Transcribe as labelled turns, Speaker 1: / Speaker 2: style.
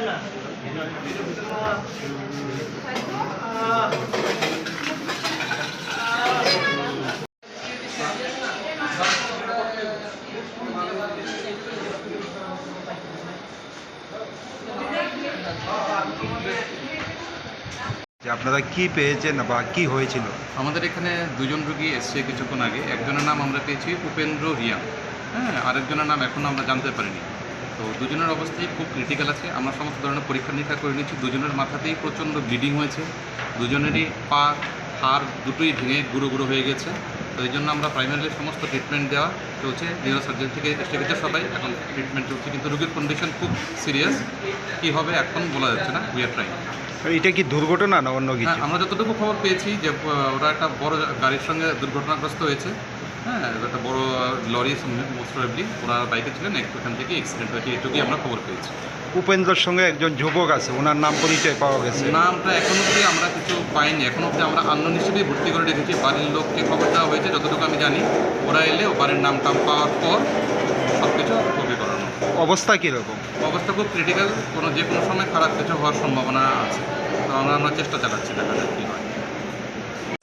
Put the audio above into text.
Speaker 1: যে আপনারা কি পেয়েছেন বা কি হয়েছিল?
Speaker 2: আমাদের এখানে দুজন রুগী এসছে কিছুক্ষণ আগে। একজনের নাম আমরা পেয়েছি উপেন্দ্র রিয়া। হ্যাঁ আরেকজনের নাম এখন আমরা জানতে পারিনি। তো দুজনের অবস্থাই খুব ক্রিটিক্যাল আছে। আমরা সমস্ত ধরনের পরীক্ষা নিরীক্ষা করে নিচ্ছি। দুজনের মাথাতেই প্রচণ্ড ব্লিডিং হয়েছে। দুজনেরই পা হাড় দুটোই ভেঙে গুঁড়ো গুঁড়ো হয়ে গেছে। তো এই জন্য আমরা প্রাইমারিলি সমস্ত ট্রিটমেন্ট দেওয়া চলছে। নিউরো সার্জন থেকে গেছে সবাই। এখন ট্রিটমেন্ট চলছে। কিন্তু রোগীর কন্ডিশন খুব সিরিয়াস কী হবে এখন বলা যাচ্ছে না। উই আর ট্রাইং
Speaker 1: এটা কি দুর্ঘটনা না অন্য কিছু?
Speaker 2: হ্যাঁ আমরা যতটুকু খবর পেয়েছি যে ওরা একটা বড় গাড়ির সঙ্গে দুর্ঘটনাগ্রস্ত হয়েছে। হ্যাঁ একটা বড় লরি মোস্ট প্রবলি ওরা বাইকে ছিলেন এখান থেকে অ্যাক্সিডেন্ট হয়েছে এটুকুই আমরা খবর পেয়েছি।
Speaker 1: উপেন্দ্রর সঙ্গে একজন যুবক আছে ওনার নাম পরিচয় পাওয়া গেছে।
Speaker 2: নামটা এখন অবধি আমরা কিছু পাইনি এখন অবধি আমরা আন্দোলন হিসেবেই ভর্তি করে রেখেছি বাড়ির লোককে খবর দেওয়া হয়েছে যতটুকু আমি জানি ওরা এলে ও বাড়ির নাম টাম পাওয়ার পর সব কিছু ওকে করানো।
Speaker 1: অবস্থা কীরকম?
Speaker 2: অবস্থা খুব ক্রিটিক্যাল কোনো যে কোনো সময় খারাপ কিছু হওয়ার সম্ভাবনা আছে। তো আমরা আমরা চেষ্টা চালাচ্ছি দেখা যাক কী হয়।